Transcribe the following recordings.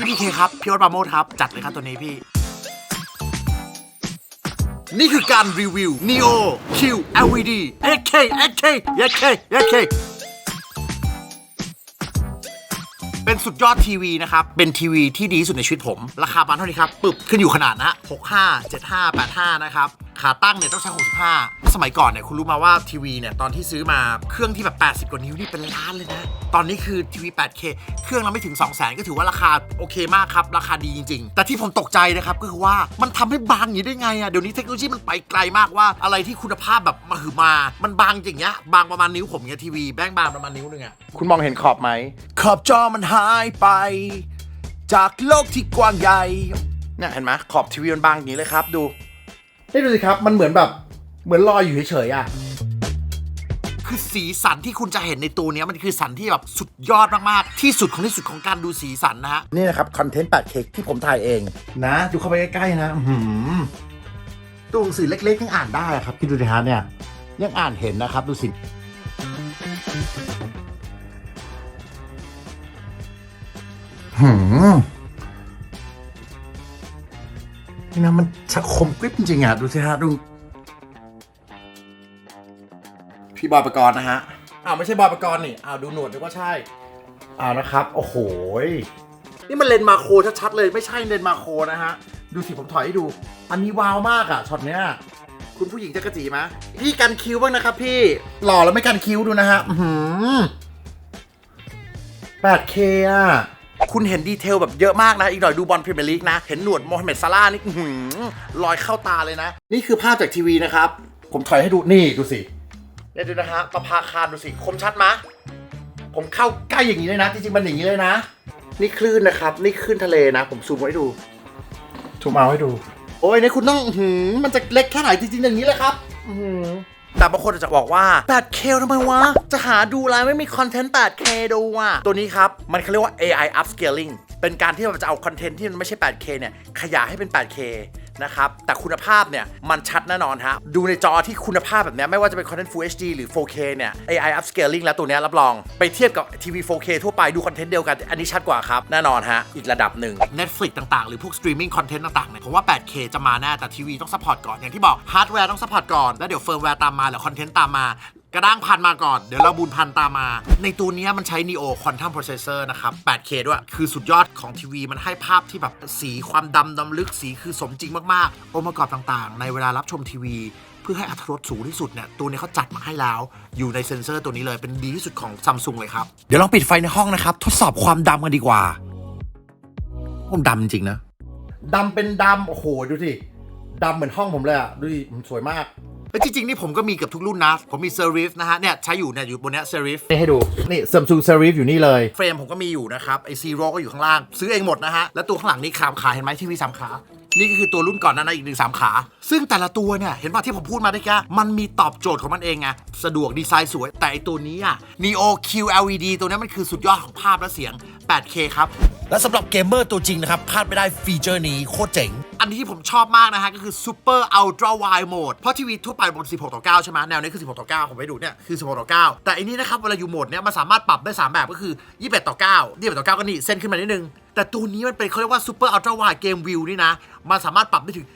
พี่พีเคครับพี่วัดปราโมทครับ จัดเลยครับตัวนี้พี่ นี่คือการรีวิว Neo Q LED 8K 8K 8K 8K เป็นสุดยอดทีวีนะครับ เป็นทีวีที่ดีที่สุดในชีวิตผม ราคาประมาณเท่านี้ครับ ปึบขึ้นอยู่ขนาดนะ 65 75 85 นะครับ ขาตั้งเนี่ยต้องใช้ 65 สมัยก่อนเนี่ยคุณรู้มาว่าทีวีเนี่ยตอนที่ซื้อมาเครื่องที่แบบ 80 กว่านิ้วนี่เป็นล้านเลยนะ ตอนนี้คือทีวี 8K เครื่องเราไม่ถึง 2 0 0 0 0 0 ก็ถือว่าราคาโอเคมากครับ ราคาดีจริง ๆ แต่ที่ผมตกใจนะครับก็คือว่ามันทำให้บางอย่างนี้ได้ไงอะเดี๋ยวนี้เทคโนโลยีมันไปไกลมากว่าอะไรที่คุณภาพแบบมาหือมา มันบางอย่างเงี้ยบางประมาณนิ้วผมเงี้ยทีวีแบงบางประมาณนิ้วนึงอะคุณมองเห็นขอบไหมขอบจอมันหายไป จากโลกที่กว้างใหญ่เนี่ยเห็นไหมขอบทีวีมันบางอย่างนี้เลยครับดู นี่ดูสิครับ มันเหมือนแบบเหมือนลอยอยู่เฉยๆอะ คือสีสันที่คุณจะเห็นในตัวเนี้ยมันคือสันที่แบบสุดยอดมากๆ ที่สุดของที่สุดของการดูสีสันนะฮะ นี่นะครับ คอนเทนต์ 8K ที่ผมถ่ายเอง นะดูเข้าไปใกล้ๆนะอื้อหือตัวหนังสือเล็กๆยังอ่านได้อะครับ พี่ดูดิฮะเนี่ย ยังอ่านเห็นนะครับ ดูสิ หืม นี่นะมันชะคมกริบจริงๆอะดูสิฮะดู พี่บอยประกรณ์นะฮะอ้าวไม่ใช่บอยประกรณ์นี่อ้าวดูหนวดดูว่าใช่อ้าวนะครับ โอ้โหนี่มันเลนมาโครชัดๆเลยไม่ใช่เลนมาโครนะฮะ ดูสิผมถอยให้ดู อันนี้ว้าวมากอะช็อตเนี้ยคุณผู้หญิงจะกระจีไหมพี่กันคิ้วบ้างนะครับพี่หล่อแล้วไม่กันคิ้วดูนะฮะ อือหือ 8K อะ คุณเห็นดีเทลแบบเยอะมากนะ อีกหน่อยดูบอลพรีเมียร์ลีกนะ เห็นหนวดโมฮัมเหม็ดซาร่าห์นี่อื้อหือลอยเข้าตาเลยนะ นี่คือภาพจากทีวีนะครับ ผมถอยให้ดูนี่ดูสิเนี่ยดูนะฮะประภาคารดูสิคมชัดมะผมเข้าใกล้อย่างนี้เลยนะ จริงๆมันอย่างนี้เลยนะ นี่คลื่นนะครับ นี่คลื่นทะเลนะ ผมซูมไว้ดูซูมเอาให้ดู โอ้ยเนี่ยคุณต้องอื้อหือมันจะเล็กแค่ไหนจริงๆอย่างนี้เลยครับ อื้อหือ แต่บางคนอาจจะบอกว่า 8K ทำไมวะ จะหาดูอะไรไม่มีคอนเทนต์ 8K ดูอะ ตัวนี้ครับ มันเขาเรียกว่า AI upscaling เป็นการที่เราจะเอาคอนเทนต์ที่มันไม่ใช่ 8K เนี่ย ขยายให้เป็น 8K นะครับ แต่คุณภาพเนี่ย มันชัดแน่นอนฮะ ดูในจอที่คุณภาพแบบนี้ไม่ว่าจะเป็นคอนเทนต์ Full HD หรือ 4K เนี่ย AI upscaling แล้วตัวนี้รับรอง ไปเทียบกับทีวี 4K ทั่วไปดูคอนเทนต์เดียวกัน อันนี้ชัดกว่าครับ แน่นอนฮะ อีกระดับหนึ่ง Netflix ต่างๆ หรือพวก streaming content ต่างๆเนี่ยผมว่า 8K จะมาแน่แต่ทีวีต้อง support ก่อนอย่างที่บอกฮาร์ดแวร์ต้อง support ก่อนแล้วเดี๋ยวเฟิร์มแวร์ตามมาแล้วคอนเทนต์ตามมา กระด้างพันมาก่อน เดี๋ยวเราบูนพันตามมา ในตัวนี้มันใช้ Neo Quantum Processor นะครับ 8K ด้วย คือสุดยอดของทีวีมันให้ภาพที่แบบสีความดำดำลึกสีคือสมจริงมากๆ องค์ประกอบต่างๆ ในเวลารับชมทีวี เพื่อให้อัตรสสูงที่สุดเนี่ยตัวนี้เขาจัดมาให้แล้ว อยู่ในเซ็นเซอร์ตัวนี้เลยเป็นดีที่สุดของซัมซุงเลยครับ เดี๋ยวลองปิดไฟในห้องนะครับ ทดสอบความดำกันดีกว่าผมดำจริงนะดำเป็นดำโอ้โหดูสิดำเหมือนห้องผมเลยอะดูดิมันสวยมาก แล้วจริงๆนี่ผมก็มีเกับทุกรุ่นนะ ผมมี Serif นะฮะเนี่ยใช้อยู่เนี่ยอยู่บนเนี้ย Serif นี่ให้ดู นี่ Samsung Serif อยู่นี่เลย เฟรมผมก็มีอยู่นะครับไอซีโร่ก็อยู่ข้างล่าง ซื้อเองหมดนะฮะ แล้วตัวข้างหลังนี่ขามขาเห็นไหมทีวีสามขานี่ก็คือตัวรุ่นก่อนนั้นนะอีกหนึ่งสามขา ซึ่งแต่ละตัวเนี่ย เห็นป่ะที่ผมพูดมาได้แค่มันมีตอบโจทย์ของมันเองไงสะดวกดีไซน์สวย แต่ไอตัวนี้อะ Neo QLED ตัวนี้มันคือสุดยอดของภาพและเสียง 8K ครับ และสำหรับเกมเมอร์ตัวจริงนะครับพลาดไม่ได้ฟีเจอร์นี้โคตรเจ๋ง อันที่ผมชอบมากนะฮะก็คือ Super Ultra Wide Mode เพราะทีวีทั่วไปบน 16ต่อ9ใช่ไหมแนวนี้คือ 16ต่อ9ผมไปดูเนี่ยคือ 16ต่อ9แต่อันนี้นะครับเวลาอยู่โหมดเนี่ยมันสามารถปรับได้ 3 แบบก็คือ 21ต่อ9 21ต่อ9ก็นี่เส้นขึ้นมานิดนึง แต่ตัวนี้มันเป็นเขาเรียกว่า Super Ultra Wide Game View นี่นะมันสามารถปรับได้ถึง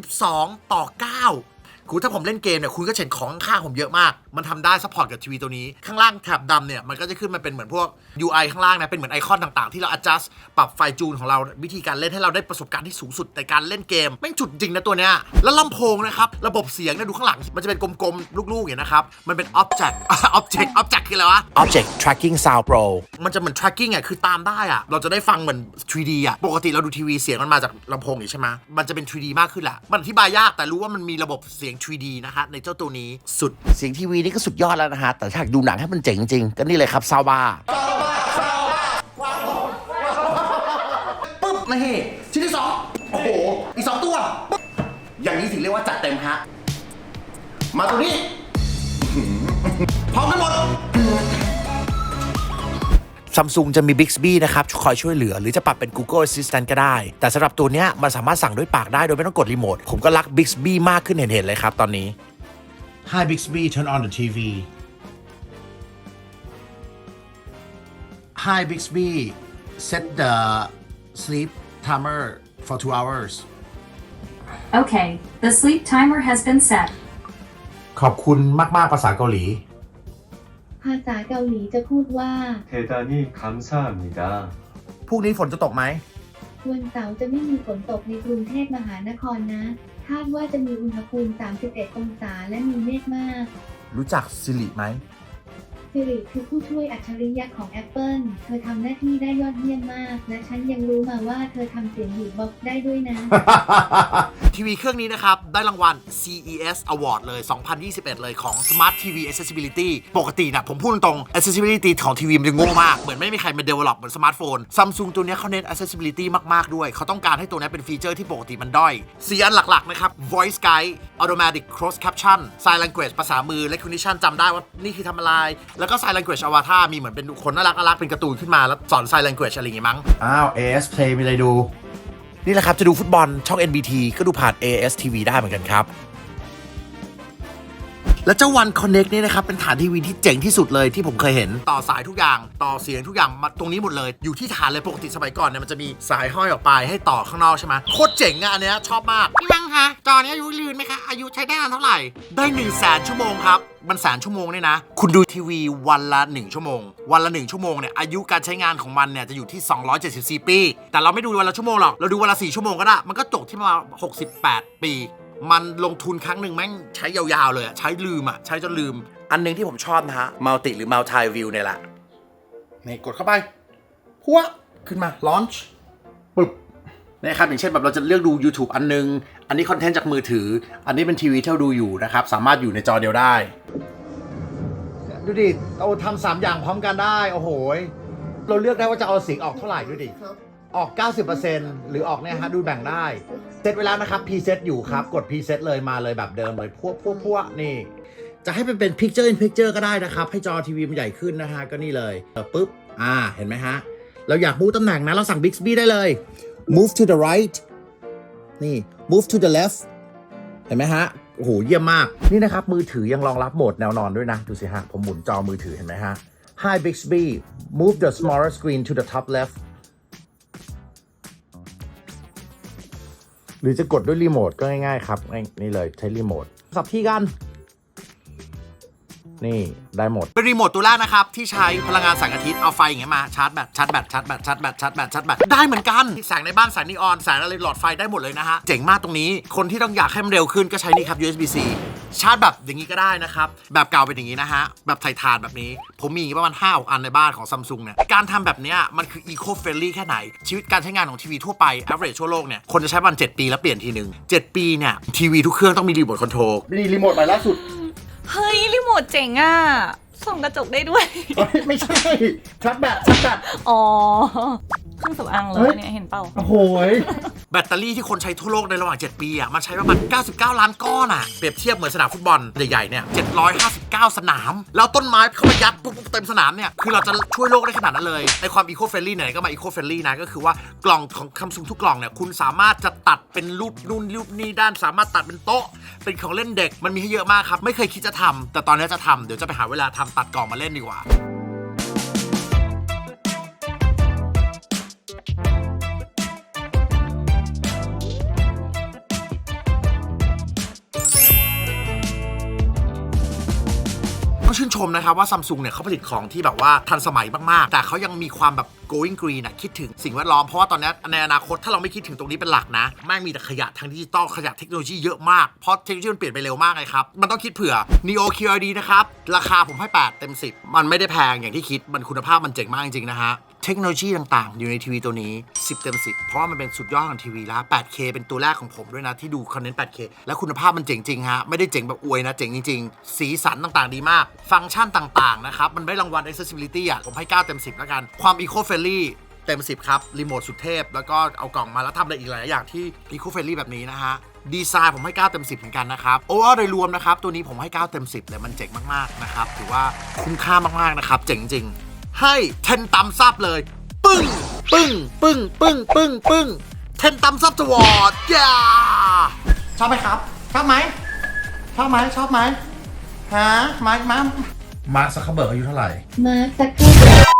32 ต่อ 9 คือถ้าผมเล่นเกมเนี่ยคุณก็เห็นของข้างๆผมเยอะมาก มันทำได้ซัพพอร์ตกับทีวีตัวนี้ ข้างล่างแถบดำเนี่ยมันก็จะขึ้นมาเป็นเหมือนพวก UI ข้างล่างนะเป็นเหมือนไอคอนต่างๆ ที่เรา adjust ปรับไฟจูนของเราวิธีการเล่นให้เราได้ประสบการณ์ที่สูงสุดในการเล่นเกมแม่งจุดจริงนะตัวเนี้ยแล้วลำโพงนะครับระบบเสียงเนี่ยดูข้างหลังมันจะเป็นกลมๆลูกๆอย่างนะครับมันเป็น object object object คืออะไรวะ object tracking sound pro มันจะเหมือน tracking อะคือตามได้อะเราจะได้ฟังเหมือน 3D อะปกติเราดูทีวีเสียงมันมาจากลำโพงอยู่ใช่ไหมมันจะเป็น 3D มากขึ้นแหละมันอธิบายยากแต่รู้ว่ามันมีระบบเสียง 3D นะฮะในเจ้าตัวนี้สุดเสียงทีวีนี่ก็สุดยอดแล้วนะฮะแต่ถ้าอยากดูหนังให้มันเจ๋งจริงก็นี่เลยครับซาวบาปึ๊บนี่ชิ้นที่สองโอ้โห อีกสองตัวปึ๊บอย่างนี้ถึงเรียกว่าจัดเต็มฮะ มาตัวนี้พร้อมกันหมด ซัมซุงจะมี Bixby นะครับคอยช่วยเหลือ หรือจะปรับเป็น Google Assistant ก็ได้ แต่สำหรับตัวเนี้ยมันสามารถสั่งด้วยปากได้โดยไม่ต้องกดรีโมทผมก็รัก Bixby มากขึ้นเห็นๆเลยครับตอนนี้ Hi Bixby, turn on the TV. Hi Bixby, set the sleep timer for two hours Okay, the sleep timer has been set. ขอบคุณมากๆภาษาเกาหลี ภาษาเกาหลีจะพูดว่า 대단히 감사합니다. พรุ่งนี้ฝนจะตกไหม วันเสาร์จะไม่มีฝนตกในกรุงเทพมหานครนะ คาดว่าจะมีอุณหภูมิ 31 องศาและมีเมฆมาก รู้จักซิริไหม สิริคือผู้ช่วยอัจฉริยะของ Apple เธอทำหน้าที่ได้ยอดเยี่ยมมาก และฉันยังรู้มาว่าเธอทำเสียงบีทบ็อกซ์ได้ด้วยนะ ทีวีเครื่องนี้นะครับ ได้รางวัล CES Award เลย 2021 เลยของ Smart TV Accessibility ปกตินะผมพูดตรง Accessibility ของทีวีมันจะโง่มาก เหมือนไม่มีใครมา develop เหมือนสมาร์ทโฟน Samsung ตัวนี้เขาเน้น Accessibility มาก ๆ ด้วย เขาต้องการให้ตัวนี้เป็นฟีเจอร์ที่ปกติมันด้อยสีอันหลัก ๆ นะครับ Voice Guide Automatic Cross Caption Sign Language ภาษามือ Recognition จำได้ว่านี่คือทำอะไรแล้วก็ Sign Language Avatar มีเหมือนเป็นคนน่ารักน่ารักเป็นการ์ตูนขึ้นมาแล้วสอน Sign Language อะไรอย่างงี้มั้ง อ้าว AS Play มีอะไรดู นี่แหละครับ จะดูฟุตบอลช่อง NBT ก็ดูผ่าน AS TV ได้เหมือนกันครับ และเจ้าวัน Connect นี่นะครับเป็นฐานทีวีที่เจ๋งที่สุดเลยที่ผมเคยเห็นต่อสายทุกอย่างต่อเสียงทุกอย่างมาตรงนี้หมดเลยอยู่ที่ฐานเลยปกติสมัยก่อนเนี่ยมันจะมีสายห้อยออกไปให้ต่อข้างนอกใช่ไหมโคตรเจ๋งอะอันเนี้ยชอบมากพี่มังคะจอนี้อายุยืนไหมคะอายุใช้ได้นานเท่าไหร่ได้1นึ่งแสนชั่วโมงครับมันแสนชั่วโมงเนี่ยนะ คุณดูทีวีวันละ 1 ชั่วโมง วันละ 1 ชั่วโมงเนี่ยอายุการใช้งานของมันเนี่ยจะอยู่ที่ 274 ปี แต่เราไม่ดูวันละชั่วโมงหรอก เราดูวันละ 4 ชั่วโมงก็ได้ มันก็จบที่ประมาณ68 ปี มันลงทุนครั้งหนึ่งแม่งใช้ยาวๆเลยอะใช้ลืมอะใช้จนลืม อันหนึงที่ผมชอบนะฮะมัลติหรือมัลติวิวเนี่ยแหละ นี่กดเข้าไปพัวขึ้นมา launch ปึ๊บนะครับอย่างเช่นแบบเราจะเลือกดู YouTube อันนึง อันนี้คอนเทนต์จากมือถือ อันนี้เป็นทีวีที่เราดูอยู่นะครับ สามารถอยู่ในจอเดียวได้ ดูดิเราทำสามอย่างพร้อมกันได้ โอ้โห เราเลือกได้ว่าจะเอาเสียงออกเท่าไหร่ดูดิ ออก 90%หรือออกเนี่ยฮะดูแบ่งได้ เซตไว้แล้วนะครับพรีเซตอยู่ครับ กดพรีเซตเลยมาเลยแบบเดิมเลยพวกพวกพวกนี่ จะให้เป็นเป็น picture in picture ก็ได้นะครับ ให้จอทีวีมันใหญ่ขึ้นนะฮะ ก็นี่เลยเออปุ๊บ อ่า เห็นไหมฮะ เราอยากมูฟตำแหน่งนะ เราสั่ง Bixby ได้เลย move to the right นี่ move to the left เห็นไหมฮะโอ้โหเยี่ยมมาก นี่นะครับ มือถือยังรองรับโหมดแนวนอนด้วยนะ ดูสิฮะ ผมหมุนจอมือถือเห็นไหมฮะ Hi Bixby move the smaller screen to the top left หรือจะกดด้วยรีโมทก็ง่ายๆครับง่ายนี่เลยใช้รีโมทสับที่กัน นี่ได้หมด เป็นรีโมทตัวแรกนะครับ ที่ใช้พลังงานแสงอาทิตย์เอาไฟอย่างเงี้ยมาชาร์จแบตชาร์จแบตชาร์จแบตชาร์จแบตชาร์จแบตชาร์จแบตได้เหมือนกันแสงในบ้านแสงนีออนแสงอะไรหลอดไฟได้หมดเลยนะฮะเจ๋งมากตรงนี้คนที่ต้องอยากให้มันเร็วขึ้นก็ใช้นี่ครับ USB-C ชาร์จแบบอย่างนี้ก็ได้นะครับ แบบเก่าเป็นอย่างนี้นะฮะ แบบไททานแบบนี้ ผมมีประมาณ5อันในบ้านของซัมซุงเนี่ย การทำแบบเนี้ยมันคือ eco friendly แค่ไหน ชีวิตการใช้งานของทีวีทั่วไป average ทั่วโลกเนี่ย คนจะใช้ประมาณ7ปีแล้วเปลี่ยนทีหนึ่ง7ปีเนี่ยทีวีทุกเครื่องต้องมีรีโมทคอนโทรลมีรีโมทใหม่ล่าสุด เฮ้ยรีโมทเจ๋งอะส่องกระจกได้ด้วย ไม่ใช่ชาร์จแบตชาร์จแบตอ๋อเครื่องสำอางเลเฮ้ยยเนี่ยเห็นเปล่าโอ้โหย แบตเตอรี่ที่คนใช้ทั่วโลกในระหว่าง 7 ปีอะมันใช้ประมาณ 99 ล้านก้อนอะเปรียบเทียบเหมือนสนามฟุตบอลใหญ่ๆเนี่ย759 สนาม แล้วต้นไม้เข้ามายัดปุ๊บเต็มสนามเนี่ยคือเราจะช่วยโลกได้ขนาดนั้นเลยในความอีโคเฟรนลี่ไหนก็มาอีโคเฟรนลี่นะก็คือว่ากล่องของคัมซุงทุกกล่องเนี่ยคุณสามารถจะตัดเป็นรูปนู่นรูปนี่ด้านสามารถตัดเป็นโต๊ะ เป็นของเล่นเด็กมันมีให้เยอะมากครับไม่เคยคิดจะทำแต่ตอนนี้จะทำเดี๋ยวจะไปหาเวลาทำตัดกล่องมาเล่นดีกว่า ต้องชื่นชมนะครับว่าซัมซุงเนี่ยเขาผลิตของที่แบบว่าทันสมัยมากๆ แต่เขายังมีความแบบ going green นะคิดถึงสิ่งแวดล้อม เพราะว่าตอนนี้ในอนาคตถ้าเราไม่คิดถึงตรงนี้เป็นหลักนะแม่งมีแต่ขยะทางดิจิตอลขยะเทคโนโลยีเยอะมาก เพราะเทคโนโลยีมันเปลี่ยนไปเร็วมากเลยครับ มันต้องคิดเผื่อ Neo QLED นะครับ ราคาผมให้ 8 เต็ม 10 มันไม่ได้แพงอย่างที่คิดมันคุณภาพมันเจ๋งมากจริงๆนะฮะ เทคโนโลยีต่างๆ อยู่ในทีวีตัวนี้ 10 เต็ม 10 เพราะว่ามันเป็นสุดยอดของทีวีแล้ว 8K เป็นตัวแรกของผมด้วยนะ ที่ดูคอนเทนต์ 8K และคุณภาพมันเจ๋งจริงฮะ ไม่ได้เจ๋งแบบอวยนะ เจ๋งจริง ๆ สีสันต่างๆ ดีมาก ฟังก์ชันต่างๆ นะครับ มันได้รางวัล accessibility อะผมให้ 9 เต็ม 10 แล้วกัน ความ eco friendly เต็ม 10 ครับ รีโมทสุดเทพ แล้วก็เอากล่องมาแล้วทำอะไรอีกหลายอย่างที่ eco friendly แบบนี้นะฮะดีไซน์ผมให้ 9 เต็ม 10 เหมือนกันนะครับ โอเวอร์โดยรวมนะครับ ตัวนี้ผมให้ 9 เต็ม 10 เลย มันเจ๋งมาก ๆ นะครับ ถือว่าคุ้มค่ามาก ๆ นะครับ เจ๋งจริง ให้เทนตำซับเลย ปึ้ง ปึ้ง ปึ้ง ปึ้ง ปึ้ง ปึ้ง เทนตำซับจวอร์ดย่าชอบไหมครับ ชอบไหม ชอบไหม ชอบไหมฮะมามามาร์คซักเคอร์เบิร์กอายุเท่าไหร่ มาร์คซักเกอร์เบิร์ก